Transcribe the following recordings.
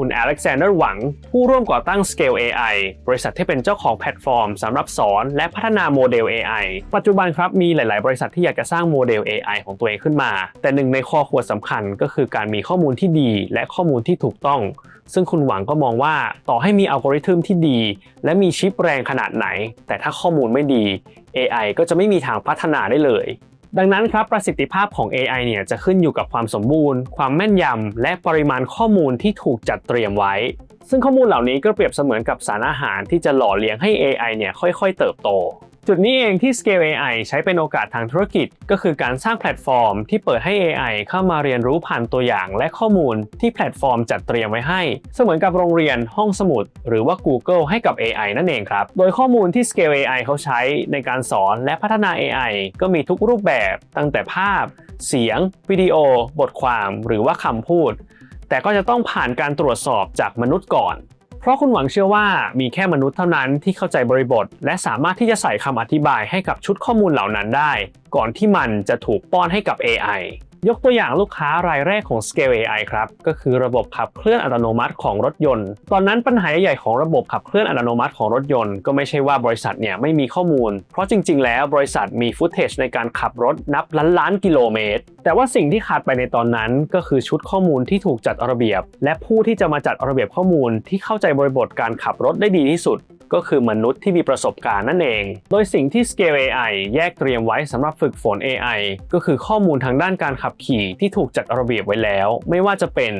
คุณอเล็กซานเดอร์หวัง ผู้ร่วมก่อตั้ง Scale AI บริษัทที่เป็นเจ้าของแพลตฟอร์มสำหรับสอนและพัฒนาโมเดล AI ปัจจุบันครับมีหลาย ๆ บริษัทที่อยากจะสร้างโมเดล AI ของตัวเองขึ้นมา แต่หนึ่งในข้อควรสำคัญก็คือการมีข้อมูลที่ดี และข้อมูลที่ถูกต้อง ซึ่งคุณหวังก็มองว่าต่อให้มีอัลกอริทึมที่ดี และมีชิปแรงขนาดไหน แต่ถ้าข้อมูลไม่ดี AI ก็จะไม่มีทางพัฒนาได้เลย ดังนั้นครับประสิทธิภาพของ AI เนี่ยจะขึ้นอยู่กับความสมบูรณ์ ความแม่นยำ และปริมาณข้อมูลที่ถูกจัดเตรียมไว้ ซึ่งข้อมูลเหล่านี้ก็เปรียบเสมือนกับสารอาหารที่จะหล่อเลี้ยงให้ AI เนี่ยค่อยๆ เติบโต จุดนี้เองที่ Scale AI ใช้เป็นโอกาสทางธุรกิจ ก็คือการสร้างแพลตฟอร์มที่เปิดให้ AI เข้ามาเรียนรู้ผ่านตัวอย่างและข้อมูลที่แพลตฟอร์มจัดเตรียมไว้ให้ เสมือนกับโรงเรียนห้องสมุด หรือว่า Google ให้กับ AI นั่นเองครับ โดยข้อมูลที่ Scale AI เขาใช้ในการสอนและพัฒนา AI ก็มีทุกรูปแบบตั้งแต่ภาพ เสียง วิดีโอ บทความ หรือว่าคำพูด แต่ก็จะต้องผ่านการตรวจสอบจากมนุษย์ก่อน เพราะคุณหวังเชื่อว่ามีแค่มนุษย์เท่านั้นที่เข้าใจบริบท และสามารถที่จะใส่คำอธิบายให้กับชุดข้อมูลเหล่านั้นได้ ก่อนที่มันจะถูกป้อนให้กับ AI ยกตัวอย่างลูกค้ารายแรกของ Scale AI ครับ ก็คือระบบขับเคลื่อนอัตโนมัติของรถยนต์ ตอนนั้นปัญหาใหญ่ของระบบขับเคลื่อนอัตโนมัติของรถยนต์ก็ไม่ใช่ว่าบริษัทเนี่ยไม่มีข้อมูล เพราะจริง ๆ แล้วบริษัทมีฟุตเทจในการขับรถนับล้านล้านกิโลเมตร แต่ว่าสิ่งที่ขาดไปในตอนนั้นก็คือชุดข้อมูลที่ถูกจัดระเบียบ และผู้ที่จะมาจัดระเบียบข้อมูลที่เข้าใจบริบทการขับรถได้ดีที่สุด ก็คือมนุษย์ที่มีประสบการณ์นั่นเอง โดยสิ่งที่ Scale AI แยกเตรียมไว้สำหรับฝึกฝน AI ก็คือข้อมูลทางด้านการขับขี่ที่ถูกจัดระเบียบไว้แล้ว ไม่ว่าจะเป็น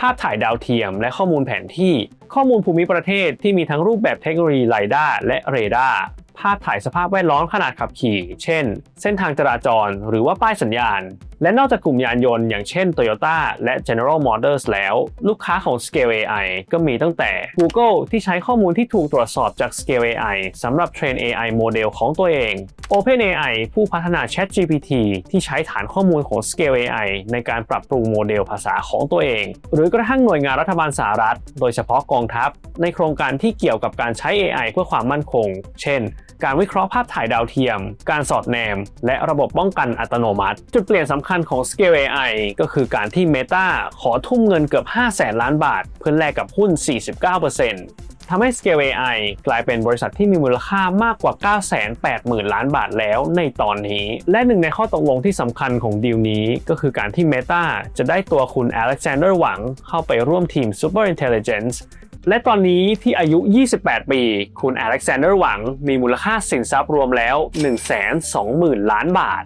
ภาพถ่ายดาวเทียมและข้อมูลแผนที่ ข้อมูลภูมิประเทศที่มีทั้งรูปแบบเทคโนโลยีไลด้าและเรดาร์ภาพถ่ายสภาพแวดล้อมขนาดขับขี่ เช่น เส้นทางจราจร หรือว่าป้ายสัญญาณ และนอกจากกลุ่มยานยนต์อย่างเช่น Toyota และ General Motors แล้ว ลูกค้าของ Scale AI ก็มีตั้งแต่ Google ที่ใช้ข้อมูลที่ถูกตรวจสอบจาก Scale AI สำหรับเทรน AI โมเดลของตัวเอง OpenAI ผู้พัฒนา ChatGPT ที่ใช้ฐานข้อมูลของ Scale AI ในการปรับปรุงโมเดลภาษาของตัวเอง หรือกระทั่งหน่วยงานรัฐบาลสหรัฐ โดยเฉพาะกองทัพ ในโครงการที่เกี่ยวกับการใช้ AI เพื่อความมั่นคง เช่น การวิเคราะห์ภาพถ่ายดาวเทียม การสอดแนม และระบบป้องกันอัตโนมัติ จุดเปลี่ยนสำคัญของ Scale AI ก็คือการที่ Meta ขอทุ่มเงินเกือบ5แสนล้านบาท เพื่อแลกกับหุ้น 49%ทำให้ Scale AI กลายเป็นบริษัทที่มีมูลค่ามากกว่า 980,000 ล้านบาทแล้วในตอนนี้ และหนึ่งในข้อตกลงที่สำคัญของดีลนี้ก็คือการที่ Meta จะได้ตัวคุณ Alexander หวังเข้าไปร่วมทีม Super Intelligence และตอนนี้ที่อายุ 28 ปี คุณอเล็กซานเดอร์หวังมีมูลค่าสินทรัพย์รวมแล้ว 120,000 ล้านบาท